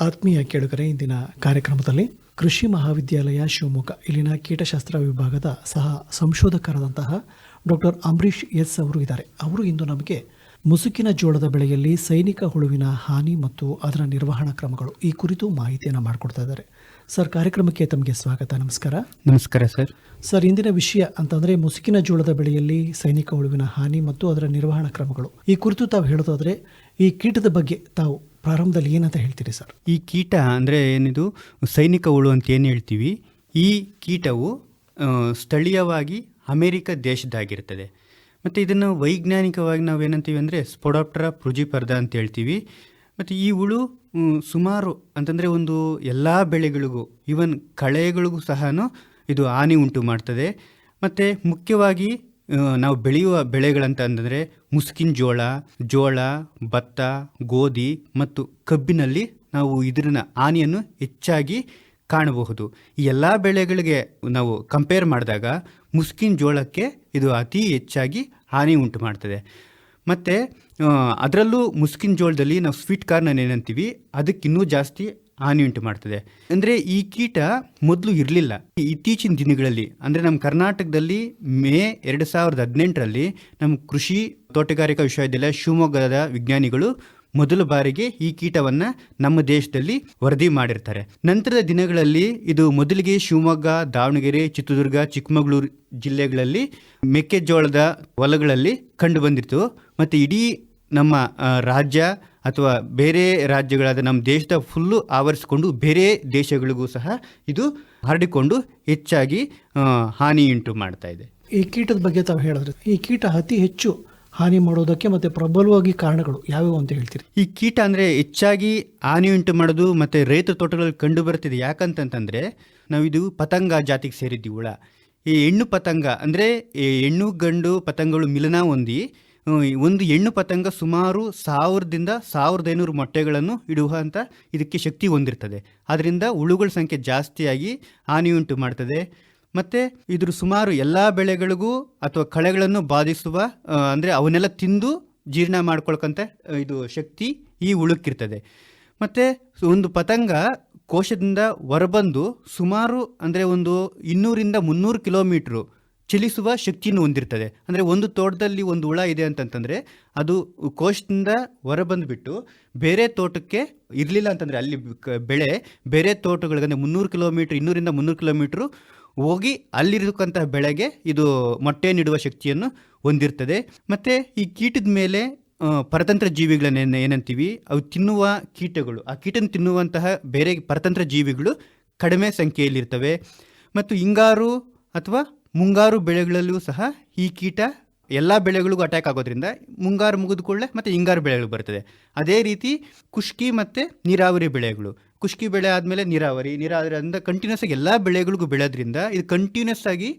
ಆತ್ಮೀಯ ಕೇಳುಗರೆ ಇಂದಿನ ಕಾರ್ಯಕ್ರಮದಲ್ಲಿ ಕೃಷಿ ಮಹಾವಿದ್ಯಾಲಯ ಶಿವಮೊಗ್ಗ ಇಲ್ಲಿನ ಕೀಟಶಾಸ್ತ್ರ ವಿಭಾಗದ ಸಹ ಸಂಶೋಧಕರಾದಂತಹ ಡಾಕ್ಟರ್ ಅಂಬರೀಷ್ ಎಸ್ ಅವರು ಇದ್ದಾರೆ. ಅವರು ಇಂದು ನಮಗೆ ಮುಸುಕಿನ ಜೋಳದ ಬೆಳೆಯಲ್ಲಿ ಸೈನಿಕ ಹುಳುವಿನ ಹಾನಿ ಮತ್ತು ಅದರ ನಿರ್ವಹಣಾ ಕ್ರಮಗಳು ಈ ಕುರಿತು ಮಾಹಿತಿಯನ್ನು ಮಾಡಿಕೊಡ್ತಾ ಇದ್ದಾರೆ. ಸರ್ ಕಾರ್ಯಕ್ರಮಕ್ಕೆ ತಮಗೆ ಸ್ವಾಗತ ನಮಸ್ಕಾರ. ನಮಸ್ಕಾರ ಸರ್. ಸರ್ ಇಂದಿನ ವಿಷಯ ಅಂತಂದ್ರೆ ಮುಸುಕಿನ ಜೋಳದ ಬೆಳೆಯಲ್ಲಿ ಸೈನಿಕ ಹುಳುವಿನ ಹಾನಿ ಮತ್ತು ಅದರ ನಿರ್ವಹಣಾ ಕ್ರಮಗಳು. ಈ ಕುರಿತು ತಾವು ಹೇಳೋದಾದ್ರೆ ಈ ಕೀಟದ ಬಗ್ಗೆ ತಾವು ಪ್ರಾರಂಭದಲ್ಲಿ ಏನಂತ ಹೇಳ್ತೀರಿ ಸರ್? ಈ ಕೀಟ ಅಂದರೆ ಏನಿದು? ಸೈನಿಕ ಹುಳು ಅಂತ ಏನು ಹೇಳ್ತೀವಿ? ಈ ಕೀಟವು ಸ್ಥಳೀಯವಾಗಿ ಅಮೇರಿಕ ದೇಶದ್ದಾಗಿರ್ತದೆ. ಮತ್ತು ಇದನ್ನು ವೈಜ್ಞಾನಿಕವಾಗಿ ನಾವು ಏನಂತೀವಿ ಅಂದರೆ ಸ್ಪೊಡಾಪ್ಟರ ಪೃಜಿಪರ್ದ ಅಂತ ಹೇಳ್ತೀವಿ. ಮತ್ತು ಈ ಹುಳು ಸುಮಾರು ಅಂತಂದರೆ ಒಂದು ಎಲ್ಲ ಬೆಳೆಗಳಿಗೂ, ಈವನ್ ಕಳೆಗಳಿಗೂ ಸಹ ಇದು ಹಾನಿ ಉಂಟು ಮಾಡ್ತದೆ. ಮತ್ತು ಮುಖ್ಯವಾಗಿ ನಾವು ಬೆಳೆಯುವ ಬೆಳೆಗಳಂತ ಅಂತಂದರೆ ಮುಸ್ಕಿನ ಜೋಳ ಜೋಳ, ಭತ್ತ, ಗೋಧಿ ಮತ್ತು ಕಬ್ಬಿನಲ್ಲಿ ನಾವು ಇದರನ್ನ ಹಾನಿಯನ್ನು ಹೆಚ್ಚಾಗಿ ಕಾಣಬಹುದು. ಈ ಎಲ್ಲ ಬೆಳೆಗಳಿಗೆ ನಾವು ಕಂಪೇರ್ ಮಾಡಿದಾಗ ಮುಸ್ಕಿನ ಜೋಳಕ್ಕೆ ಇದು ಅತಿ ಹೆಚ್ಚಾಗಿ ಹಾನಿ ಉಂಟು ಮಾಡ್ತದೆ. ಮತ್ತು ಅದರಲ್ಲೂ ಮುಸ್ಕಿನ ಜೋಳದಲ್ಲಿ ನಾವು ಸ್ವೀಟ್ ಕಾರ್ನ ಏನಂತೀವಿ ಅದಕ್ಕಿನ್ನೂ ಜಾಸ್ತಿ ಹಾನಿ ಉಂಟು ಮಾಡ್ತದೆ. ಅಂದರೆ ಈ ಕೀಟ ಮೊದಲು ಇರಲಿಲ್ಲ. ಇತ್ತೀಚಿನ ದಿನಗಳಲ್ಲಿ, ಅಂದರೆ ನಮ್ಮ ಕರ್ನಾಟಕದಲ್ಲಿ ಮೇ ಎರಡು ಸಾವಿರದ ಹದಿನೆಂಟರಲ್ಲಿ ನಮ್ಮ ಕೃಷಿ ತೋಟಗಾರಿಕಾ ವಿಶ್ವವಿದ್ಯಾಲಯ ಶಿವಮೊಗ್ಗದ ವಿಜ್ಞಾನಿಗಳು ಮೊದಲ ಬಾರಿಗೆ ಈ ಕೀಟವನ್ನು ನಮ್ಮ ದೇಶದಲ್ಲಿ ವರದಿ ಮಾಡಿರ್ತಾರೆ. ನಂತರದ ದಿನಗಳಲ್ಲಿ ಇದು ಮೊದಲಿಗೆ ಶಿವಮೊಗ್ಗ, ದಾವಣಗೆರೆ, ಚಿತ್ರದುರ್ಗ, ಚಿಕ್ಕಮಗಳೂರು ಜಿಲ್ಲೆಗಳಲ್ಲಿ ಮೆಕ್ಕೆಜೋಳದ ಹೊಲಗಳಲ್ಲಿ ಕಂಡು ಬಂದಿತ್ತು. ಮತ್ತು ಇಡೀ ನಮ್ಮ ರಾಜ್ಯ ಅಥವಾ ಬೇರೆ ರಾಜ್ಯಗಳಾದ ನಮ್ಮ ದೇಶದ ಫುಲ್ಲು ಆವರಿಸಿಕೊಂಡು ಬೇರೆ ದೇಶಗಳಿಗೂ ಸಹ ಇದು ಹರಡಿಕೊಂಡು ಹೆಚ್ಚಾಗಿ ಹಾನಿಯುಂಟು ಮಾಡ್ತಾ ಇದೆ. ಈ ಕೀಟದ ಬಗ್ಗೆ ತಾವು ಹೇಳಿದ್ರೆ. ಈ ಕೀಟ ಅತಿ ಹೆಚ್ಚು ಹಾನಿ ಮಾಡೋದಕ್ಕೆ ಮತ್ತೆ ಪ್ರಬಲವಾಗಿ ಕಾರಣಗಳು ಯಾವ್ಯಾವು ಅಂತ ಹೇಳ್ತೀರಿ? ಈ ಕೀಟ ಅಂದರೆ ಹೆಚ್ಚಾಗಿ ಹಾನಿಯುಂಟು ಮಾಡೋದು ಮತ್ತು ರೈತ ತೋಟಗಳಲ್ಲಿ ಕಂಡು ಬರ್ತಿದೆ ಯಾಕಂತಂತಂದರೆ ನಾವು ಇದು ಪತಂಗ ಜಾತಿಗೆ ಸೇರಿದ್ದೀವಿ ಹುಳ ಈ ಹೆಣ್ಣು ಪತಂಗ ಅಂದರೆ ಈ ಹೆಣ್ಣು ಗಂಡು ಪತಂಗಗಳು ಮಿಲನ ಹೊಂದಿ ಒಂದು ಹೆಣ್ಣು ಪತಂಗ ಸುಮಾರು ಸಾವಿರದಿಂದ ಸಾವಿರದ ಐನೂರು ಮೊಟ್ಟೆಗಳನ್ನು ಇಡುವಂಥ ಇದಕ್ಕೆ ಶಕ್ತಿ ಹೊಂದಿರ್ತದೆ. ಅದರಿಂದ ಹುಳುಗಳ ಸಂಖ್ಯೆ ಜಾಸ್ತಿಯಾಗಿ ಹಾನಿಯುಂಟು ಮಾಡ್ತದೆ. ಮತ್ತು ಇದ್ರ ಸುಮಾರು ಎಲ್ಲ ಬೆಳೆಗಳಿಗೂ ಅಥವಾ ಕಳೆಗಳನ್ನು ಬಾಧಿಸುವ ಅಂದರೆ ಅವನ್ನೆಲ್ಲ ತಿಂದು ಜೀರ್ಣ ಮಾಡ್ಕೊಳ್ಕಂತ ಇದು ಶಕ್ತಿ ಈ ಹುಳುಕ್ಕಿರ್ತದೆ. ಮತ್ತು ಒಂದು ಪತಂಗ ಕೋಶದಿಂದ ಹೊರಬಂದು ಸುಮಾರು, ಅಂದರೆ ಒಂದು ಇನ್ನೂರಿಂದ ಮುನ್ನೂರು ಕಿಲೋಮೀಟ್ರು ಚಲಿಸುವ ಶಕ್ತಿಯನ್ನು ಹೊಂದಿರ್ತದೆ. ಅಂದರೆ ಒಂದು ತೋಟದಲ್ಲಿ ಒಂದು ಹುಳ ಇದೆ ಅಂತಂತಂದರೆ ಅದು ಕೋಶದಿಂದ ಹೊರಬಂದುಬಿಟ್ಟು ಬೇರೆ ತೋಟಕ್ಕೆ ಇರಲಿಲ್ಲ ಅಂತಂದರೆ ಅಲ್ಲಿ ಬೆಳೆ ಬೇರೆ ತೋಟಗಳಿಗೆ ಅಂದರೆ ಮುನ್ನೂರು ಕಿಲೋಮೀಟ್ರ್, ಇನ್ನೂರಿಂದ ಮುನ್ನೂರು ಕಿಲೋಮೀಟ್ರು ಹೋಗಿ ಅಲ್ಲಿರತಕ್ಕಂತಹ ಬೆಳೆಗೆ ಇದು ಮೊಟ್ಟೆ ನೀಡುವ ಶಕ್ತಿಯನ್ನು ಹೊಂದಿರ್ತದೆ. ಮತ್ತು ಈ ಕೀಟದ ಮೇಲೆ ಪರತಂತ್ರ ಜೀವಿಗಳನ್ನ ಏನಂತೀವಿ? ಅವು ತಿನ್ನುವ ಕೀಟಗಳು. ಆ ಕೀಟನ ತಿನ್ನುವಂತಹ ಬೇರೆ ಪರತಂತ್ರ ಜೀವಿಗಳು ಕಡಿಮೆ ಸಂಖ್ಯೆಯಲ್ಲಿರ್ತವೆ. ಮತ್ತು ಹಿಂಗಾರು ಅಥವಾ ಮುಂಗಾರು ಬೆಳೆಗಳಲ್ಲೂ ಸಹ ಈ ಕೀಟ ಎಲ್ಲ ಬೆಳೆಗಳಿಗೂ ಅಟ್ಯಾಕ್ ಆಗೋದ್ರಿಂದ ಮುಂಗಾರು ಮುಗಿದ ಕೂಡಲೇ ಮತ್ತು ಹಿಂಗಾರು ಬೆಳೆಗಳು ಬರ್ತದೆ. ಅದೇ ರೀತಿ ಕುಷ್ಕಿ ಮತ್ತು ನೀರಾವರಿ ಬೆಳೆಗಳು. ಕುಷ್ಕಿ ಬೆಳೆ ಆದಮೇಲೆ ನೀರಾವರಿ ನೀರಾವರಿ ಅಂದ ಕಂಟಿನ್ಯೂಸ್ ಆಗಿ ಎಲ್ಲ ಬೆಳೆಗಳಿಗೂ ಬೆಳೆಯೋದ್ರಿಂದ ಇದು ಕಂಟಿನ್ಯೂಸ್ ಆಗಿ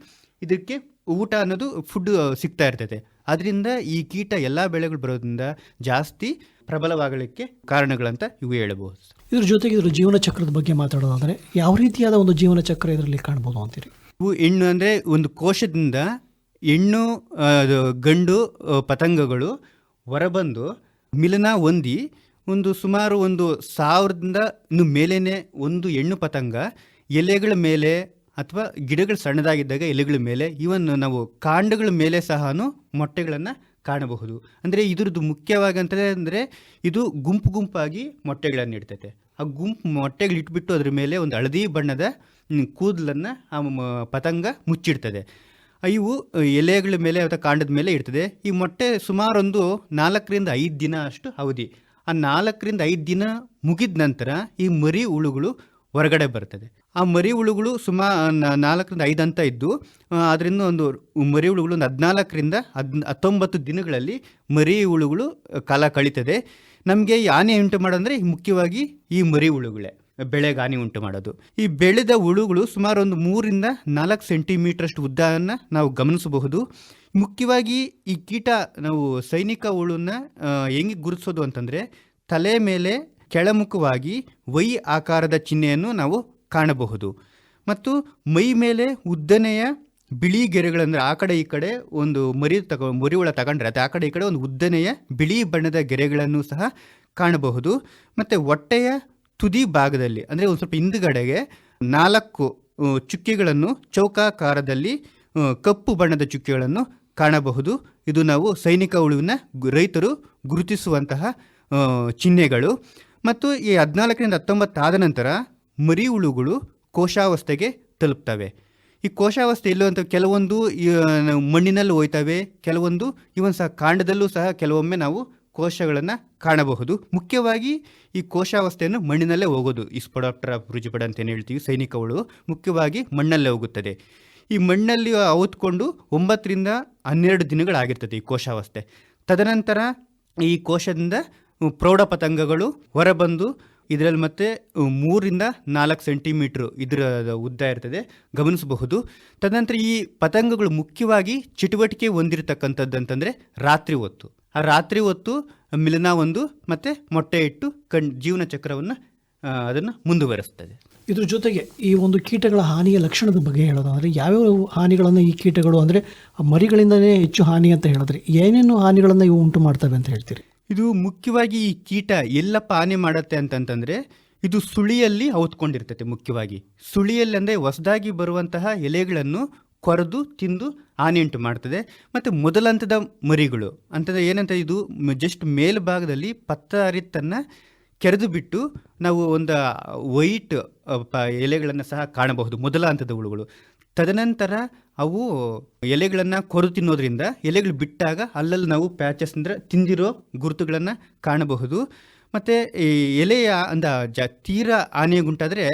ಇದಕ್ಕೆ ಊಟ ಅನ್ನೋದು ಫುಡ್ ಸಿಗ್ತಾ ಇರ್ತದೆ. ಅದರಿಂದ ಈ ಕೀಟ ಎಲ್ಲ ಬೆಳೆಗಳು ಬರೋದ್ರಿಂದ ಜಾಸ್ತಿ ಪ್ರಬಲವಾಗಲಿಕ್ಕೆ ಕಾರಣಗಳಂತ ಇವು ಹೇಳಬಹುದು. ಇದ್ರ ಜೊತೆಗೆ ಇದ್ರ ಜೀವನ ಚಕ್ರದ ಬಗ್ಗೆ ಮಾತಾಡೋದಾದರೆ ಯಾವ ರೀತಿಯಾದ ಒಂದು ಜೀವನ ಚಕ್ರ ಇದರಲ್ಲಿ ಕಾಣ್ಬೋದು ಅಂತೀರಿ? ಹೆಣ್ಣು ಅಂದರೆ ಒಂದು ಕೋಶದಿಂದ ಹೆಣ್ಣು ಗಂಡು ಪತಂಗಗಳು ಹೊರಬಂದು ಮಿಲನ ಹೊಂದಿ ಒಂದು ಸುಮಾರು ಒಂದು ಸಾವಿರದಿಂದ ಇನ್ನು ಮೇಲೇ ಒಂದು ಹೆಣ್ಣು ಪತಂಗ ಎಲೆಗಳ ಮೇಲೆ ಅಥವಾ ಗಿಡಗಳು ಸಣ್ಣದಾಗಿದ್ದಾಗ ಎಲೆಗಳ ಮೇಲೆ ಇವನ್ ನಾವು ಕಾಂಡಗಳ ಮೇಲೆ ಸಹ ಮೊಟ್ಟೆಗಳನ್ನು ಕಾಣಬಹುದು. ಅಂದರೆ ಇದ್ರದ್ದು ಮುಖ್ಯವಾಗಿ ಅಂತಂದರೆ ಅಂದರೆ ಇದು ಗುಂಪು ಗುಂಪಾಗಿ ಮೊಟ್ಟೆಗಳನ್ನು ಇಡ್ತೈತೆ. ಆ ಗುಂಪು ಮೊಟ್ಟೆಗಳಿಟ್ಬಿಟ್ಟು ಅದ್ರ ಮೇಲೆ ಒಂದು ಹಳದಿ ಬಣ್ಣದ ಕೂದಲನ್ನು ಆ ಪತಂಗ ಮುಚ್ಚಿಡ್ತದೆ. ಇವು ಎಲೆಗಳ ಮೇಲೆ ಅಥವಾ ಕಾಂಡದ ಮೇಲೆ ಇರ್ತದೆ ಈ ಮೊಟ್ಟೆ ಸುಮಾರೊಂದು ನಾಲ್ಕರಿಂದ ಐದು ದಿನ ಅಷ್ಟು ಅವಧಿ. ಆ ನಾಲ್ಕರಿಂದ ಐದು ದಿನ ಮುಗಿದ ನಂತರ ಈ ಮರಿ ಹುಳುಗಳು ಹೊರಗಡೆ ಬರ್ತದೆ. ಆ ಮರಿ ಹುಳುಗಳು ಸುಮಾ ನಾಲ್ಕರಿಂದ ಐದು ಅಂತ ಇದ್ದು ಅದರಿಂದ ಒಂದು ಮರಿ ಹುಳುಗಳು ಒಂದು ಹದಿನಾಲ್ಕರಿಂದ ಹದ್, ಹತ್ತೊಂಬತ್ತು ದಿನಗಳಲ್ಲಿ ಮರಿ ಹುಳುಗಳು ಕಾಲ ಕಳೀತದೆ. ನಮಗೆ ಹಾನಿ ಉಂಟು ಮಾಡೋದಂದರೆ ಮುಖ್ಯವಾಗಿ ಈ ಮರಿ ಹುಳುಗಳೇ. ಬೆಳೆಗೆ ಹಾನಿ ಉಂಟು ಮಾಡೋದು. ಈ ಬೆಳೆದ ಹುಳುಗಳು ಸುಮಾರು ಒಂದು ಮೂರಿಂದ ನಾಲ್ಕು ಸೆಂಟಿಮೀಟ್ರಷ್ಟು ಉದ್ದವನ್ನು ನಾವು ಗಮನಿಸಬಹುದು. ಮುಖ್ಯವಾಗಿ ಈ ಕೀಟ ನಾವು ಸೈನಿಕ ಹುಳುನ ಹೆಂಗೆ ಗುರುತಿಸೋದು ಅಂತಂದರೆ ತಲೆ ಮೇಲೆ ಕೆಳಮುಖವಾಗಿ ವೈ ಆಕಾರದ ಚಿಹ್ನೆಯನ್ನು ನಾವು ಕಾಣಬಹುದು. ಮತ್ತು ಮೈ ಮೇಲೆ ಉದ್ದನೆಯ ಬಿಳಿ ಗೆರೆಗಳಂದರೆ ಆ ಕಡೆ ಈ ಕಡೆ ಒಂದು ಮರಿ ತಗೊ ಮರಿ ಹುಳ ತಗೊಂಡ್ರೆ ಅದು ಆ ಕಡೆ ಈ ಕಡೆ ಒಂದು ಉದ್ದನೆಯ ಬಿಳಿ ಬಣ್ಣದ ಗೆರೆಗಳನ್ನು ಸಹ ಕಾಣಬಹುದು. ಮತ್ತು ಹೊಟ್ಟೆಯ ತುದಿ ಭಾಗದಲ್ಲಿ ಅಂದರೆ ಒಂದು ಸ್ವಲ್ಪ ಹಿಂದುಗಡೆಗೆ ನಾಲ್ಕು ಚುಕ್ಕೆಗಳನ್ನು ಚೌಕಾಕಾರದಲ್ಲಿ ಕಪ್ಪು ಬಣ್ಣದ ಚುಕ್ಕೆಗಳನ್ನು ಕಾಣಬಹುದು. ಇದು ನಾವು ಸೈನಿಕ ಉಳುವಿನ ರೈತರು ಗುರುತಿಸುವಂತಹ ಚಿಹ್ನೆಗಳು. ಮತ್ತು ಈ ಹದಿನಾಲ್ಕರಿಂದ ಹತ್ತೊಂಬತ್ತಾದ ನಂತರ ಮರಿ ಹುಳುಗಳು ಕೋಶಾವಸ್ಥೆಗೆ ತಲುಪ್ತವೆ. ಈ ಕೋಶಾವಸ್ಥೆ ಇಲ್ಲುವಂಥ ಕೆಲವೊಂದು ಈ, ಮಣ್ಣಿನಲ್ಲಿ ಹೋಯ್ತವೆ ಕೆಲವೊಂದು ಇವನ್ ಸಹ ಕಾಂಡದಲ್ಲೂ ಸಹ ಕೆಲವೊಮ್ಮೆ ನಾವು ಕೋಶಗಳನ್ನು ಕಾಣಬಹುದು. ಮುಖ್ಯವಾಗಿ ಈ ಕೋಶಾವಸ್ಥೆಯನ್ನು ಮಣ್ಣಿನಲ್ಲೇ ಹೋಗೋದು. ಈ ರುಜಿಪಡ ಅಂತ ಏನು ಹೇಳ್ತೀವಿ ಸೈನಿಕ ಹುಳು ಮುಖ್ಯವಾಗಿ ಮಣ್ಣಲ್ಲೇ ಹೋಗುತ್ತದೆ. ಈ ಮಣ್ಣಲ್ಲಿ ಅವತ್ಕೊಂಡು ಒಂಬತ್ತರಿಂದ ಹನ್ನೆರಡು ದಿನಗಳಾಗಿರ್ತದೆ ಈ ಕೋಶಾವಸ್ಥೆ. ತದನಂತರ ಈ ಕೋಶದಿಂದ ಪ್ರೌಢ ಪತಂಗಗಳು ಹೊರಬಂದು ಇದರಲ್ಲಿ ಮತ್ತೆ ಮೂರಿಂದ ನಾಲ್ಕು ಸೆಂಟಿಮೀಟ್ರ್ ಇದರ ಉದ್ದ ಇರ್ತದೆ, ಗಮನಿಸಬಹುದು. ತದನಂತರ ಈ ಪತಂಗಗಳು ಮುಖ್ಯವಾಗಿ ಚಟುವಟಿಕೆ ಹೊಂದಿರತಕ್ಕಂಥದ್ದು ಅಂತಂದರೆ ರಾತ್ರಿ ಹೊತ್ತು. ರಾತ್ರಿ ಹೊತ್ತು ಮಿಲನ ಒಂದು ಮತ್ತು ಮೊಟ್ಟೆ ಇಟ್ಟು ಕಣ್ ಜೀವನ ಚಕ್ರವನ್ನು ಅದನ್ನು ಮುಂದುವರೆಸ್ತದೆ. ಇದ್ರ ಜೊತೆಗೆ ಈ ಒಂದು ಕೀಟಗಳ ಹಾನಿಯ ಲಕ್ಷಣದ ಬಗ್ಗೆ ಹೇಳೋದಾದರೆ ಯಾವ್ಯಾವ ಹಾನಿಗಳನ್ನು ಈ ಕೀಟಗಳು ಅಂದರೆ ಮರಿಗಳಿಂದನೇ ಹೆಚ್ಚು ಹಾನಿ ಅಂತ ಹೇಳಿದ್ರೆ ಏನೇನು ಹಾನಿಗಳನ್ನು ಇವು ಉಂಟು ಮಾಡ್ತವೆ ಅಂತ ಹೇಳ್ತೀರಿ? ಇದು ಮುಖ್ಯವಾಗಿ ಈ ಕೀಟ ಎಲ್ಲಪ್ಪ ಹಾನಿ ಮಾಡುತ್ತೆ ಅಂತಂತಂದರೆ ಇದು ಸುಳಿಯಲ್ಲಿ ಔತ್ಕೊಂಡಿರ್ತೈತೆ ಮುಖ್ಯವಾಗಿ. ಸುಳಿಯಲ್ಲಿ ಅಂದರೆ ಹೊಸದಾಗಿ ಬರುವಂತಹ ಎಲೆಗಳನ್ನು ಕೊರೆದು ತಿಂದು ಹಾನಿಯುಂಟು ಮಾಡ್ತದೆ. ಮತ್ತು ಮೊದಲ ಹಂತದ ಮರಿಗಳು ಅಂತಂದರೆ ಏನಂತ ಇದು ಜಸ್ಟ್ ಮೇಲ್ಭಾಗದಲ್ಲಿ ಪತ್ತರಿತ್ತನ್ನು ಕೆರೆದು ಬಿಟ್ಟು ನಾವು ಒಂದು ವೈಟ್ ಎಲೆಗಳನ್ನು ಸಹ ಕಾಣಬಹುದು ಮೊದಲ ಹಂತದ ಹುಳುಗಳು. ತದನಂತರ ಅವು ಎಲೆಗಳನ್ನು ಕೊರು ತಿನ್ನೋದ್ರಿಂದ ಎಲೆಗಳು ಬಿಟ್ಟಾಗ ಅಲ್ಲಲ್ಲಿ ನಾವು ಪ್ಯಾಚಸ್ ಅಂದರೆ ತಿಂದಿರೋ ಗುರುತುಗಳನ್ನು ಕಾಣಬಹುದು. ಮತ್ತು ಈ ಎಲೆಯ ಅಂದ ಜ, ತೀರಾ ಆನೆಗುಂಟಾದರೆ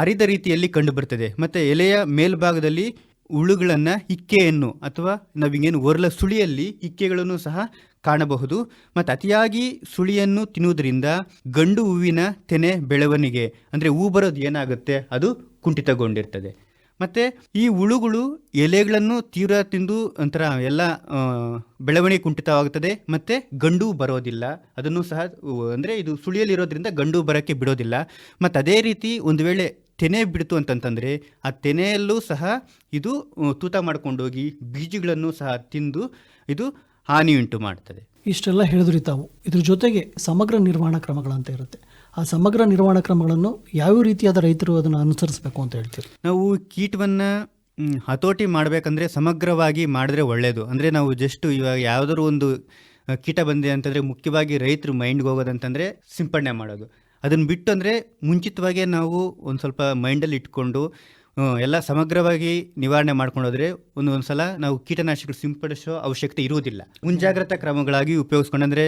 ಅರಿದ ರೀತಿಯಲ್ಲಿ ಕಂಡುಬರ್ತದೆ ಮತ್ತು ಎಲೆಯ ಮೇಲ್ಭಾಗದಲ್ಲಿ ಹುಳುಗಳನ್ನು ಇಕ್ಕೆಯನ್ನು ಅಥವಾ ನಾವಿಂಗೇನು ಒರಲ ಸುಳಿಯಲ್ಲಿ ಇಕ್ಕೆಗಳನ್ನು ಸಹ ಕಾಣಬಹುದು. ಮತ್ತು ಅತಿಯಾಗಿ ಸುಳಿಯನ್ನು ತಿನ್ನುವುದರಿಂದ ಗಂಡು ಹೂವಿನ ತೆನೆ ಬೆಳವಣಿಗೆ, ಅಂದರೆ ಹೂ ಬರೋದು ಏನಾಗುತ್ತೆ? ಅದು ಕುಂಠಿತಗೊಂಡಿರ್ತದೆ. ಮತ್ತು ಈ ಹುಳುಗಳು ಎಲೆಗಳನ್ನು ತೀವ್ರ ತಿಂದು ಒಂಥರ ಎಲ್ಲ ಬೆಳವಣಿಗೆ ಕುಂಠಿತವಾಗುತ್ತದೆ, ಮತ್ತು ಗಂಡು ಬರೋದಿಲ್ಲ. ಅದನ್ನು ಸಹ, ಅಂದರೆ ಇದು ಸುಳಿಯಲ್ಲಿರೋದ್ರಿಂದ ಗಂಡು ಬರೋಕ್ಕೆ ಬಿಡೋದಿಲ್ಲ. ಮತ್ತು ಅದೇ ರೀತಿ ಒಂದು ವೇಳೆ ತೆನೆ ಬಿಡ್ತು ಅಂತಂತಂದರೆ ಆ ತೆನೆಯಲ್ಲೂ ಸಹ ಇದು ತೂತ ಮಾಡ್ಕೊಂಡೋಗಿ ಬೀಜಗಳನ್ನು ಸಹ ತಿಂದು ಇದು ಹಾನಿಯುಂಟು ಮಾಡ್ತದೆ. ಇಷ್ಟೆಲ್ಲ ಹೇಳಿದ್ರಿ ತಾವು. ಇದ್ರ ಜೊತೆಗೆ ಸಮಗ್ರ ನಿರ್ವಹಣಾ ಕ್ರಮಗಳಂತ ಇರುತ್ತೆ. ಆ ಸಮಗ್ರ ನಿರ್ವಹಣಾ ಕ್ರಮಗಳನ್ನು ಯಾವ ರೀತಿಯಾದ ರೈತರು ಅದನ್ನು ಅನುಸರಿಸಬೇಕು ಅಂತ ಹೇಳ್ತೀವಿ ನಾವು ಕೀಟವನ್ನು ಹತೋಟಿ ಮಾಡಬೇಕಂದ್ರೆ ಸಮಗ್ರವಾಗಿ ಮಾಡಿದ್ರೆ ಒಳ್ಳೆಯದು ಅಂದರೆ ನಾವು ಜಸ್ಟ್ ಇವಾಗ ಯಾವುದಾದ್ರು ಒಂದು ಕೀಟ ಬಂದಿದೆ ಅಂತಂದರೆ ಮುಖ್ಯವಾಗಿ ರೈತರು ಮೈಂಡ್ಗೆ ಹೋಗೋದಂತಂದರೆ ಸಿಂಪಡಣೆ ಮಾಡೋದು. ಅದನ್ನು ಬಿಟ್ಟು ಅಂದರೆ ಮುಂಚಿತವಾಗೇ ನಾವು ಒಂದು ಸ್ವಲ್ಪ ಮೈಂಡಲ್ಲಿ ಇಟ್ಕೊಂಡು ಎಲ್ಲ ಸಮಗ್ರವಾಗಿ ನಿವಾರಣೆ ಮಾಡ್ಕೊಂಡೋದ್ರೆ ಹೋದರೆ ಒಂದು ಒಂದು ಸಲ ನಾವು ಕೀಟನಾಶಕಗಳು ಸಿಂಪಡಿಸೋ ಅವಶ್ಯಕತೆ ಇರುವುದಿಲ್ಲ. ಮುಂಜಾಗ್ರತಾ ಕ್ರಮಗಳಾಗಿ ಉಪಯೋಗಿಸ್ಕೊಂಡಂದರೆ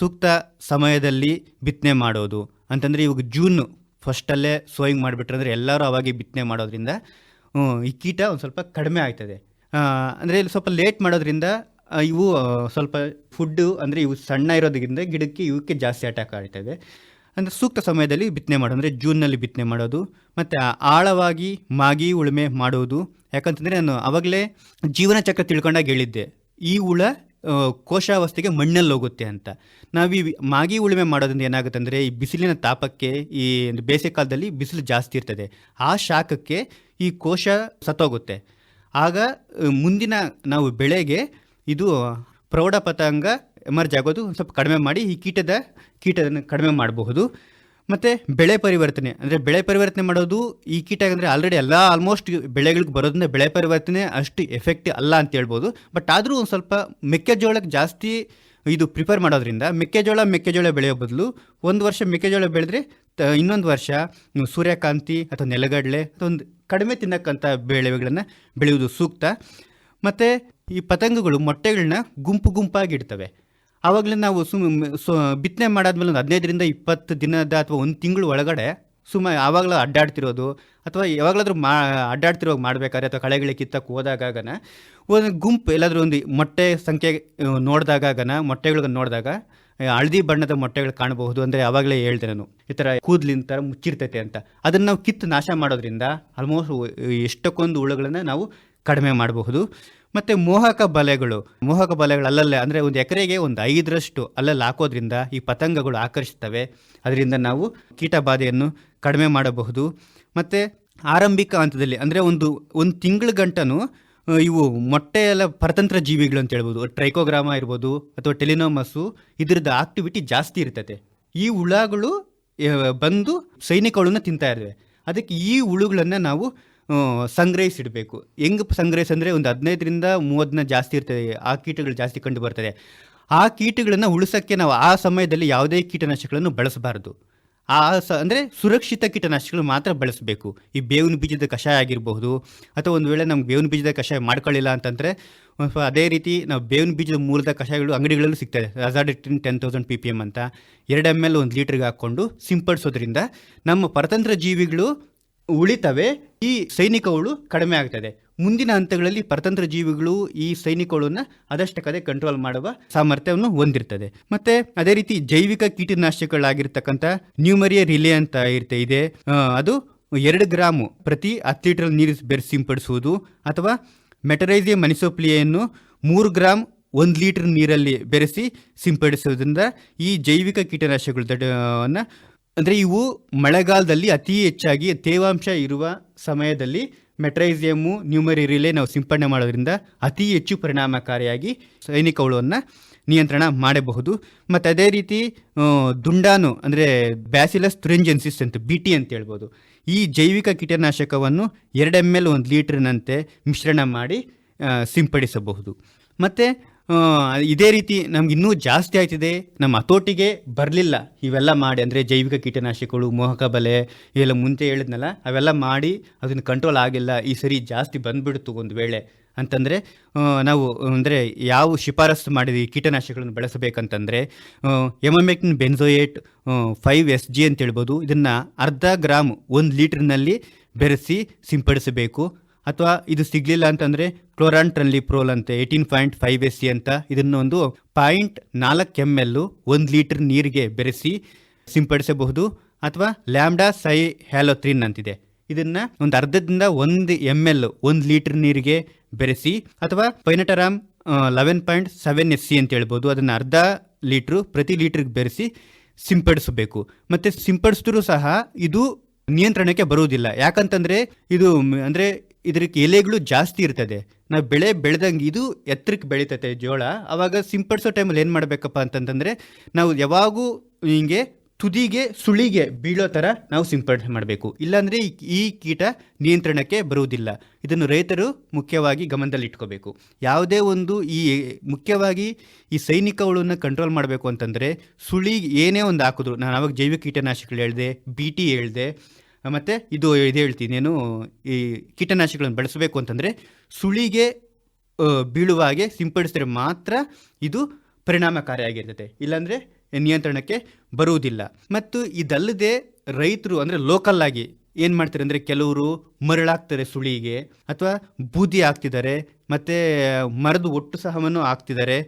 ಸೂಕ್ತ ಸಮಯದಲ್ಲಿ ಬಿತ್ತನೆ ಮಾಡೋದು. ಅಂತಂದರೆ ಇವಾಗ ಜೂನ್ ಫಸ್ಟಲ್ಲೇ ಸೋಯಿಂಗ್ ಮಾಡಿಬಿಟ್ರೆ ಅಂದರೆ ಎಲ್ಲರೂ ಅವಾಗೆ ಬಿತ್ತನೆ ಮಾಡೋದ್ರಿಂದ ಈ ಕೀಟ ಒಂದು ಸ್ವಲ್ಪ ಕಡಿಮೆ ಆಗ್ತದೆ. ಅಂದರೆ ಇಲ್ಲಿ ಸ್ವಲ್ಪ ಲೇಟ್ ಮಾಡೋದ್ರಿಂದ ಇವು ಸ್ವಲ್ಪ ಫುಡ್ಡು ಅಂದರೆ ಇವು ಸಣ್ಣ ಇರೋದ್ರಿಂದ ಗಿಡಕ್ಕೆ ಇವಕ್ಕೆ ಜಾಸ್ತಿ ಅಟ್ಯಾಕ್ ಆಗ್ತದೆ. ಅಂದರೆ ಸೂಕ್ತ ಸಮಯದಲ್ಲಿ ಬಿತ್ತನೆ ಮಾಡೋದು, ಅಂದರೆ ಜೂನ್ನಲ್ಲಿ ಬಿತ್ತನೆ ಮಾಡೋದು, ಮತ್ತು ಆಳವಾಗಿ ಮಾಗಿ ಉಳುಮೆ ಮಾಡೋದು. ಯಾಕಂತಂದರೆ ನಾನು ಆವಾಗಲೇ ಜೀವನ ಚಕ್ರ ತಿಳ್ಕೊಂಡಾಗ ಹೇಳಿದ್ದೆ, ಈ ಹುಳ ಕೋಶಾವಸ್ಥೆಗೆ ಮಣ್ಣಲ್ಲಿ ಹೋಗುತ್ತೆ ಅಂತ. ನಾವು ಈ ಮಾಗಿ ಉಳುಮೆ ಮಾಡೋದ್ರಿಂದ ಏನಾಗುತ್ತೆ ಅಂದರೆ ಈ ಬಿಸಿಲಿನ ತಾಪಕ್ಕೆ, ಈ ಬೇಸಿಗೆ ಕಾಲದಲ್ಲಿ ಬಿಸಿಲು ಜಾಸ್ತಿ ಇರ್ತದೆ. ಆ ಶಾಖಕ್ಕೆ ಈ ಕೋಶ ಸತ್ತೋಗುತ್ತೆ. ಆಗ ಮುಂದಿನ ನಾವು ಬೆಳೆಗೆ ಇದು ಪ್ರೌಢ ಪತಂಗ ಎಮರ್ಜ್ ಆಗೋದು ಸ್ವಲ್ಪ ಕಡಿಮೆ ಮಾಡಿ ಈ ಕೀಟದ ಕೀಟವನ್ನು ಕಡಿಮೆ ಮಾಡಬಹುದು. ಮತ್ತು ಬೆಳೆ ಪರಿವರ್ತನೆ, ಅಂದರೆ ಬೆಳೆ ಪರಿವರ್ತನೆ ಮಾಡೋದು ಈ ಕೀಟ ಅಂದರೆ ಆಲ್ರೆಡಿ ಎಲ್ಲ ಆಲ್ಮೋಸ್ಟ್ ಬೆಳೆಗಳಿಗೆ ಬರೋದ್ರಿಂದ ಬೆಳೆ ಪರಿವರ್ತನೆ ಅಷ್ಟು ಎಫೆಕ್ಟ್ ಅಲ್ಲ ಅಂತ ಹೇಳ್ಬೋದು. ಬಟ್ ಆದರೂ ಒಂದು ಸ್ವಲ್ಪ ಮೆಕ್ಕೆಜೋಳಕ್ಕೆ ಜಾಸ್ತಿ ಇದು ಪ್ರಿಪೇರ್ ಮಾಡೋದ್ರಿಂದ ಮೆಕ್ಕೆಜೋಳ ಮೆಕ್ಕೆಜೋಳ ಬೆಳೆಯೋ ಬದಲು ಒಂದು ವರ್ಷ ಮೆಕ್ಕೆಜೋಳ ಬೆಳೆದ್ರೆ ಇನ್ನೊಂದು ವರ್ಷ ಸೂರ್ಯಕಾಂತಿ ಅಥವಾ ನೆಲಗಡಲೆ ಅಥವಾ ಒಂದು ಕಡಿಮೆ ತಿನ್ನಕ್ಕಂಥ ಬೆಳೆಗಳನ್ನು ಬೆಳೆಯುವುದು ಸೂಕ್ತ. ಮತ್ತು ಈ ಪತಂಗಗಳು ಮೊಟ್ಟೆಗಳನ್ನ ಗುಂಪು ಗುಂಪಾಗಿ ಇಡ್ತವೆ. ಆವಾಗಲೇ ನಾವು ಸುಮ್ ಸೊ, ಬಿತ್ತನೆ ಮಾಡಾದ್ಮೇಲೆ ಒಂದು ಹದಿನೈದರಿಂದ ಇಪ್ಪತ್ತು ದಿನದ ಅಥವಾ ಒಂದು ತಿಂಗಳು ಒಳಗಡೆ ಸುಮ್ಮ ಆವಾಗಲೂ ಅಡ್ಡಾಡ್ತಿರೋದು ಅಥವಾ ಯಾವಾಗಲಾದರೂ ಮಾ ಅಡ್ಡಾಡ್ತಿರೋ ಮಾಡಬೇಕಾದ್ರೆ ಅಥವಾ ಕಳೆಗಳಿಗೆ ಕಿತ್ತಕ್ಕೆ ಹೋದಾಗನ ಒಂದು ಗುಂಪು ಎಲ್ಲಾದರೂ ಒಂದು ಮೊಟ್ಟೆ ಸಂಖ್ಯೆ ನೋಡಿದಾಗನ ಮೊಟ್ಟೆಗಳಿಗೆ ನೋಡಿದಾಗ ಹಳದಿ ಬಣ್ಣದ ಮೊಟ್ಟೆಗಳು ಕಾಣಬಹುದು ಅಂದರೆ ಆವಾಗಲೇ ಹೇಳ್ದೆ ನಾನು. ಈ ಥರ ಕೂದಲಿನ ಥರ ಮುಚ್ಚಿರ್ತೈತೆ ಅಂತ. ಅದನ್ನು ನಾವು ಕಿತ್ತು ನಾಶ ಮಾಡೋದ್ರಿಂದ ಆಲ್ಮೋಸ್ಟ್ ಎಷ್ಟಕ್ಕೊಂದು ಹುಳುಗಳನ್ನು ನಾವು ಕಡಿಮೆ ಮಾಡಬಹುದು. ಮತ್ತು ಮೋಹಕ ಬಲೆಗಳು ಮೋಹಕ ಬಲೆಗಳು ಅಲ್ಲಲ್ಲೇ ಅಂದರೆ ಒಂದು ಎಕರೆಗೆ ಒಂದು ಐದರಷ್ಟು ಅಲ್ಲಲ್ಲಿ ಹಾಕೋದ್ರಿಂದ ಈ ಪತಂಗಗಳು ಆಕರ್ಷಿಸ್ತವೆ ಅದರಿಂದ ನಾವು ಕೀಟ ಬಾಧೆಯನ್ನು ಕಡಿಮೆ ಮಾಡಬಹುದು. ಮತ್ತು ಆರಂಭಿಕ ಹಂತದಲ್ಲಿ ಅಂದರೆ ಒಂದು ಒಂದು ತಿಂಗಳ ಗಂಟನು ಇವು ಮೊಟ್ಟೆ ಎಲ್ಲ ಪರತಂತ್ರ ಜೀವಿಗಳು ಅಂತ ಹೇಳ್ಬೋದು. ಟ್ರೈಕೋಗ್ರಾಮ ಇರ್ಬೋದು ಅಥವಾ ಟೆಲಿನೋಮಸ್ಸು, ಇದ್ರದ್ದು ಆಕ್ಟಿವಿಟಿ ಜಾಸ್ತಿ ಇರ್ತದೆ ಈ ಹುಳಗಳು ಬಂದು ಸೈನಿಕಗಳನ್ನ ತಿಂತಾ ಇರ್ತವೆ. ಅದಕ್ಕೆ ಈ ಹುಳುಗಳನ್ನು ನಾವು ಸಂಗ್ರಹಿಸಿಡಬೇಕು ಹೆಂಗೆ ಸಂಗ್ರಹಿಸಂದರೆ ಒಂದು ಹದಿನೈದರಿಂದ ಮೂವತ್ತನ್ನ ಜಾಸ್ತಿ ಇರ್ತದೆ, ಆ ಕೀಟಗಳು ಜಾಸ್ತಿ ಕಂಡು ಬರ್ತದೆ. ಆ ಕೀಟಗಳನ್ನು ಉಳಿಸೋಕ್ಕೆ ನಾವು ಆ ಸಮಯದಲ್ಲಿ ಯಾವುದೇ ಕೀಟನಾಶಕಗಳನ್ನು ಬಳಸಬಾರದು. ಆ ಸ, ಅಂದರೆ ಸುರಕ್ಷಿತ ಕೀಟನಾಶಕಗಳು ಮಾತ್ರ ಬಳಸಬೇಕು. ಈ ಬೇವಿನ ಬೀಜದ ಕಷಾಯ ಆಗಿರಬಹುದು, ಅಥವಾ ಒಂದು ವೇಳೆ ನಮ್ಗೆ ಬೇವಿನ ಬೀಜದ ಕಷಾಯ ಮಾಡ್ಕೊಳ್ಳಿಲ್ಲ ಅಂತಂದರೆ ಅದೇ ರೀತಿ ನಾವು ಬೇವಿನ ಬೀಜದ ಮೂಲದ ಕಷಾಯಗಳು ಅಂಗಡಿಗಳಲ್ಲೂ ಸಿಗ್ತದೆ. Azadirachtin ten thousand P P M ಅಂತ. ಎರಡು ಎಂ ಎಲ್ ಒಂದು ಲೀಟ್ರಿಗೆ ಹಾಕ್ಕೊಂಡು ಸಿಂಪಡಿಸೋದ್ರಿಂದ ನಮ್ಮ ಪರತಂತ್ರ ಜೀವಿಗಳು ಉಳಿತವೆ. ಈ ಸೈನಿಕ ಹುಳು ಕಡಿಮೆ ಆಗ್ತದೆ. ಮುಂದಿನ ಹಂತಗಳಲ್ಲಿ ಪರತಂತ್ರ ಜೀವಿಗಳು ಈ ಸೈನಿಕಗಳನ್ನ ಅದಷ್ಟಕ್ಕದೇ ಕಂಟ್ರೋಲ್ ಮಾಡುವ ಸಾಮರ್ಥ್ಯವನ್ನು ಹೊಂದಿರ್ತದೆ. ಮತ್ತೆ ಅದೇ ರೀತಿ ಜೈವಿಕ ಕೀಟನಾಶಕಗಳಾಗಿರ್ತಕ್ಕಂಥ ನ್ಯೂಮರಿಯ ರಿಲೇ ಅಂತ ಇರ್ತ ಇದೆ. ಅದು ಎರಡು ಗ್ರಾಮು ಪ್ರತಿ ಹತ್ತು ಲೀಟರ್ ನೀರು ಬೆರೆಸಿ ಸಿಂಪಡಿಸುವುದು ಅಥವಾ ಮೆಟರೈಸಿಯ ಮನಿಸೋಪ್ಲಿಯನ್ನು ಮೂರು ಗ್ರಾಮ್ ಒಂದು ಲೀಟರ್ ನೀರಲ್ಲಿ ಬೆರೆಸಿ ಸಿಂಪಡಿಸೋದ್ರಿಂದ ಈ ಜೈವಿಕ ಕೀಟನಾಶಕಗಳ ದಡವನ್ನು ಅಂದರೆ ಇವು ಮಳೆಗಾಲದಲ್ಲಿ ಅತಿ ಹೆಚ್ಚಾಗಿ ತೇವಾಂಶ ಇರುವ ಸಮಯದಲ್ಲಿ ಮೆಟ್ರೈಸಿಯಮ್ಮು ನ್ಯೂಮರಿ ರಿಲೇ ನಾವು ಸಿಂಪಡಣೆ ಮಾಡೋದ್ರಿಂದ ಅತಿ ಹೆಚ್ಚು ಪರಿಣಾಮಕಾರಿಯಾಗಿ ಸೈನಿಕ ಹುಳುವನ್ನು ನಿಯಂತ್ರಣ ಮಾಡಬಹುದು. ಮತ್ತು ಅದೇ ರೀತಿ ದುಂಡಾನು ಅಂದರೆ ಬ್ಯಾಸಿಲಸ್ ತುರೆಂಜೆನ್ಸಿಸ್ ಅಂತ ಬಿ ಟಿ ಅಂತ ಹೇಳ್ಬೋದು. ಈ ಜೈವಿಕ ಕೀಟನಾಶಕವನ್ನು ಎರಡು ಎಂ ಎಲ್ ಒಂದು ಲೀಟ್ರಿನಂತೆ ಮಿಶ್ರಣ ಮಾಡಿ ಸಿಂಪಡಿಸಬಹುದು. ಮತ್ತು ಇದೇ ರೀತಿ ನಮ್ಗೆ ಇನ್ನೂ ಜಾಸ್ತಿ ಆಯ್ತಿದೆ. ನಮ್ಮ ಹತೋಟಿಗೆ ಬರಲಿಲ್ಲ. ಇವೆಲ್ಲ ಮಾಡಿ, ಅಂದರೆ ಜೈವಿಕ ಕೀಟನಾಶಕಗಳು, ಮೋಹಕ ಬಲೆ, ಇವೆಲ್ಲ ಮುಂಚೆ ಹೇಳಿದ್ನಲ್ಲ, ಅವೆಲ್ಲ ಮಾಡಿ ಅದನ್ನು ಕಂಟ್ರೋಲ್ ಆಗಿಲ್ಲ. ಈ ಸರಿ ಜಾಸ್ತಿ ಬಂದ್ಬಿಡ್ತು ಒಂದು ವೇಳೆ. ಅಂತಂದರೆ ನಾವು, ಅಂದರೆ ಯಾವ ಶಿಫಾರಸು ಮಾಡಿದ ಕೀಟನಾಶಕಗಳನ್ನು ಬಳಸಬೇಕಂತಂದರೆ emamectin benzoate five S G ಅಂತ ಹೇಳ್ಬೋದು ಇದನ್ನು ಅರ್ಧ ಗ್ರಾಮ್ ಒಂದು ಲೀಟ್ರ್ನಲ್ಲಿ ಬೆರೆಸಿ ಸಿಂಪಡಿಸಬೇಕು. ಅಥವಾ ಇದು ಸಿಗಲಿಲ್ಲ ಅಂತಂದರೆ ಕ್ಲೋರಾನ್ ಟ್ರನ್ಲಿಪ್ರೋಲ್ ಅಂತ eighteen point five S C ಅಂತ. ಇದನ್ನೊಂದು ಪಾಯಿಂಟ್ ನಾಲ್ಕು ಎಂ ಎಲ್ ಒಂದು ಲೀಟರ್ ನೀರಿಗೆ ಬೆರೆಸಿ ಸಿಂಪಡಿಸಬಹುದು ಅಥವಾ ಲ್ಯಾಮ್ಡಾ ಸೈ ಹ್ಯಾಲೋತ್ರಿನ್ ಅಂತಿದೆ. ಇದನ್ನು ಒಂದು ಅರ್ಧದಿಂದ ಒಂದು ಎಂ ಎಲ್ ಒಂದು ಲೀಟರ್ ನೀರಿಗೆ ಬೆರೆಸಿ ಅಥವಾ ಪೈನಟರಾಮ್ eleven point seven S C ಅಂತ ಹೇಳ್ಬೋದು. ಅದನ್ನು ಅರ್ಧ ಲೀಟ್ರು ಪ್ರತಿ ಲೀಟ್ರಿಗೆ ಬೆರೆಸಿ ಸಿಂಪಡಿಸಬೇಕು. ಮತ್ತು ಸಿಂಪಡಿಸಿದ್ರೂ ಸಹ ಇದು ನಿಯಂತ್ರಣಕ್ಕೆ ಬರುವುದಿಲ್ಲ. ಯಾಕಂತಂದರೆ ಇದು ಅಂದರೆ ಇದಕ್ಕೆ ಎಲೆಗಳು ಜಾಸ್ತಿ ಇರ್ತದೆ. ನಾವು ಬೆಳೆ ಬೆಳೆದಂಗೆ ಇದು ಎತ್ತರಕ್ಕೆ ಬೆಳೀತತೆ ಜೋಳ. ಅವಾಗ ಸಿಂಪಡಿಸೋ ಟೈಮಲ್ಲಿ ಏನು ಮಾಡಬೇಕಪ್ಪ ಅಂತಂತಂದರೆ ನಾವು ಯಾವಾಗೂ ಹಿಂಗೆ ತುದಿಗೆ ಸುಳಿಗೆ ಬೀಳೋ ಥರ ನಾವು ಸಿಂಪಡಣೆ ಮಾಡಬೇಕು. ಇಲ್ಲಾಂದರೆ ಈ ಕೀಟ ನಿಯಂತ್ರಣಕ್ಕೆ ಬರುವುದಿಲ್ಲ. ಇದನ್ನು ರೈತರು ಮುಖ್ಯವಾಗಿ ಗಮನದಲ್ಲಿಟ್ಕೋಬೇಕು ಯಾವುದೇ ಒಂದು ಈ ಮುಖ್ಯವಾಗಿ ಈ ಸೈನಿಕ ಹುಳುವನ್ನು ಕಂಟ್ರೋಲ್ ಮಾಡಬೇಕು ಅಂತಂದರೆ ಸುಳಿ ಏನೇ ಒಂದು ಹಾಕಿದ್ರು. ನಾನು ಅವಾಗ ಜೈವಿಕ ಕೀಟನಾಶಕಗಳು ಹೇಳಿದೆ, ಬಿ ಟಿ ಹೇಳಿದೆ ಮತ್ತು ಇದು ಇದು ಹೇಳ್ತೀನಿ, ಏನು ಈ ಕೀಟನಾಶಕಗಳನ್ನು ಬಳಸಬೇಕು ಅಂತಂದರೆ ಸುಳಿಗೆ ಬೀಳುವ ಹಾಗೆ ಸಿಂಪಡಿಸಿದ್ರೆ ಮಾತ್ರ ಇದು ಪರಿಣಾಮಕಾರಿಯಾಗಿರ್ತದೆ. ಇಲ್ಲಾಂದರೆ ನಿಯಂತ್ರಣಕ್ಕೆ ಬರುವುದಿಲ್ಲ. ಮತ್ತು ಇದಲ್ಲದೆ ರೈತರು ಅಂದರೆ ಲೋಕಲ್ ಆಗಿ ಏನು ಮಾಡ್ತಾರೆ ಅಂದರೆ ಕೆಲವರು ಮರಳಾಗ್ತಾರೆ ಸುಳಿಗೆ, ಅಥವಾ ಬೂದಿ ಹಾಕ್ತಿದ್ದಾರೆ, ಮತ್ತು ಮರದ ಒಟ್ಟು ಸಹವನ್ನು ಹಾಕ್ತಿದ್ದಾರೆ.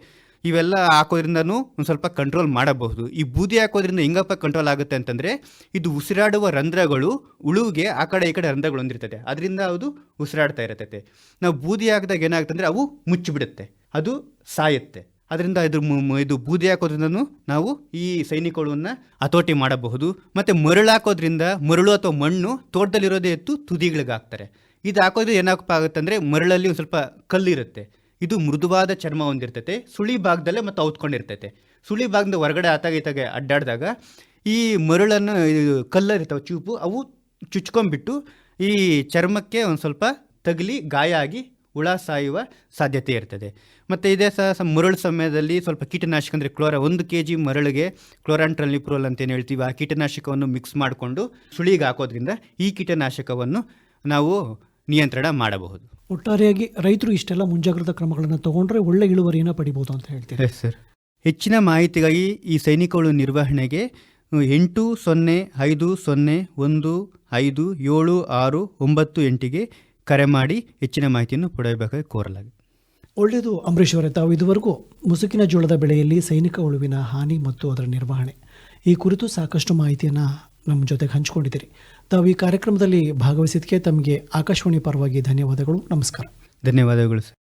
ಇವೆಲ್ಲ ಹಾಕೋದ್ರಿಂದನೂ ಒಂದು ಸ್ವಲ್ಪ ಕಂಟ್ರೋಲ್ ಮಾಡಬಹುದು. ಈ ಬೂದಿ ಹಾಕೋದ್ರಿಂದ ಹೆಂಗಪ್ಪ ಕಂಟ್ರೋಲ್ ಆಗುತ್ತೆ ಅಂತಂದರೆ, ಇದು ಉಸಿರಾಡುವ ರಂಧ್ರಗಳು ಉಳುವಿಗೆ ಆ ಕಡೆ ಈ ಕಡೆ ರಂಧ್ರಗಳು ಹೊಂದಿರ್ತದೆ. ಅದರಿಂದ ಅದು ಉಸಿರಾಡ್ತಾ ಇರತೈತೆ. ನಾವು ಬೂದಿ ಹಾಕಿದಾಗ ಏನಾಗುತ್ತೆ ಅಂದರೆ ಅವು ಮುಚ್ಚಿಬಿಡುತ್ತೆ. ಅದು ಸಾಯುತ್ತೆ. ಅದರಿಂದ ಇದ್ರ ಇದು ಬೂದಿ ಹಾಕೋದ್ರಿಂದನೂ ನಾವು ಈ ಸೈನಿಕಗಳನ್ನು ಹತೋಟಿ ಮಾಡಬಹುದು. ಮತ್ತು ಮರಳು ಹಾಕೋದ್ರಿಂದ ಮರಳು ಅಥವಾ ಮಣ್ಣು ತೋಟದಲ್ಲಿರೋದೇ ಎತ್ತು ತುದಿಗಳಿಗೆ ಹಾಕ್ತಾರೆ ಇದು ಹಾಕೋದ್ರೆ ಏನಾಗಪ್ಪ ಆಗುತ್ತೆ ಅಂದರೆ ಮರಳಲ್ಲಿ ಒಂದು ಸ್ವಲ್ಪ ಕಲ್ಲಿರುತ್ತೆ. ಇದು ಮೃದುವಾದ ಚರ್ಮ ಹೊಂದಿರ್ತೈತೆ, ಸುಳಿ ಭಾಗದಲ್ಲೇ ಮತ್ತು ಔತ್ಕೊಂಡಿರ್ತೈತೆ. ಸುಳಿ ಭಾಗದ ಹೊರಗಡೆ ಆತಾಗ ಈತಾಗ ಅಡ್ಡಾಡಿದಾಗ ಈ ಮರಳನ್ನು ಕಲ್ಲರ್ ಕಲ್ಲರಿರ್ತಾವೆ ಚೂಪು, ಅವು ಚುಚ್ಕೊಂಡ್ಬಿಟ್ಟು ಈ ಚರ್ಮಕ್ಕೆ ಒಂದು ಸ್ವಲ್ಪ ತಗಲಿ, ಗಾಯ ಆಗಿ ಹುಳ ಸಾಯುವ ಸಾಧ್ಯತೆ ಇರ್ತದೆ. ಮತ್ತು ಇದೇ ಸಹ ಮರಳು ಸಮಯದಲ್ಲಿ ಸ್ವಲ್ಪ ಕೀಟನಾಶಕ ಅಂದರೆ ಕ್ಲೋರ, ಒಂದು ಕೆ ಜಿ ಮರಳಿಗೆ ಕ್ಲೋರಾಂಟ್ರಲ್ನಿಪ್ರೋಲ್ ಅಂತೇನು ಹೇಳ್ತೀವಿ, ಆ ಕೀಟನಾಶಕವನ್ನು ಮಿಕ್ಸ್ ಮಾಡಿಕೊಂಡು ಸುಳಿಗೆ ಹಾಕೋದ್ರಿಂದ ಈ ಕೀಟನಾಶಕವನ್ನು ನಾವು ನಿಯಂತ್ರಣ ಮಾಡಬಹುದು. ಒಟ್ಟಾರೆಯಾಗಿ ರೈತರು ಇಷ್ಟೆಲ್ಲ ಮುಂಜಾಗ್ರತಾ ಕ್ರಮಗಳನ್ನು ತಗೊಂಡ್ರೆ ಒಳ್ಳೆ ಇಳುವರಿಯನ್ನು ಪಡಿಬಹುದು ಅಂತ ಹೇಳ್ತೀರಿ. ಸರ್ ಹೆಚ್ಚಿನ ಮಾಹಿತಿಗಾಗಿ ಈ ಸೈನಿಕಗಳು ನಿರ್ವಹಣೆಗೆ ಎಂಟು ಸೊನ್ನೆ ಐದು ಸೊನ್ನೆ ಒಂದು ಐದು ಏಳು ಆರು ಒಂಬತ್ತು ಎಂಟಿಗೆ ಕರೆ ಮಾಡಿ ಹೆಚ್ಚಿನ ಮಾಹಿತಿಯನ್ನು ಪಡೆಯಬೇಕಾಗಿ ಕೋರಲಾಗಿದೆ. ಒಳ್ಳೆಯದು ಅಂಬರೀಶ್ ಅವರೇ ತಾವು ಇದುವರೆಗೂ ಮುಸುಕಿನ ಜೋಳದ ಬೆಳೆಯಲ್ಲಿ ಸೈನಿಕ ಉಳುವಿನ ಹಾನಿ ಮತ್ತು ಅದರ ನಿರ್ವಹಣೆ ಈ ಕುರಿತು ಸಾಕಷ್ಟು ಮಾಹಿತಿಯನ್ನು ನಮ್ಮ ಜೊತೆಗೆ ಹಂಚಿಕೊಂಡಿದ್ದೀರಿ. ತಾವು ಈ ಕಾರ್ಯಕ್ರಮದಲ್ಲಿ ಭಾಗವಹಿಸಿದ್ದಕ್ಕೆ ತಮಗೆ ಆಕಾಶವಾಣಿ ಪರವಾಗಿ ಧನ್ಯವಾದಗಳು. ನಮಸ್ಕಾರ. ಧನ್ಯವಾದಗಳು ಸರ್.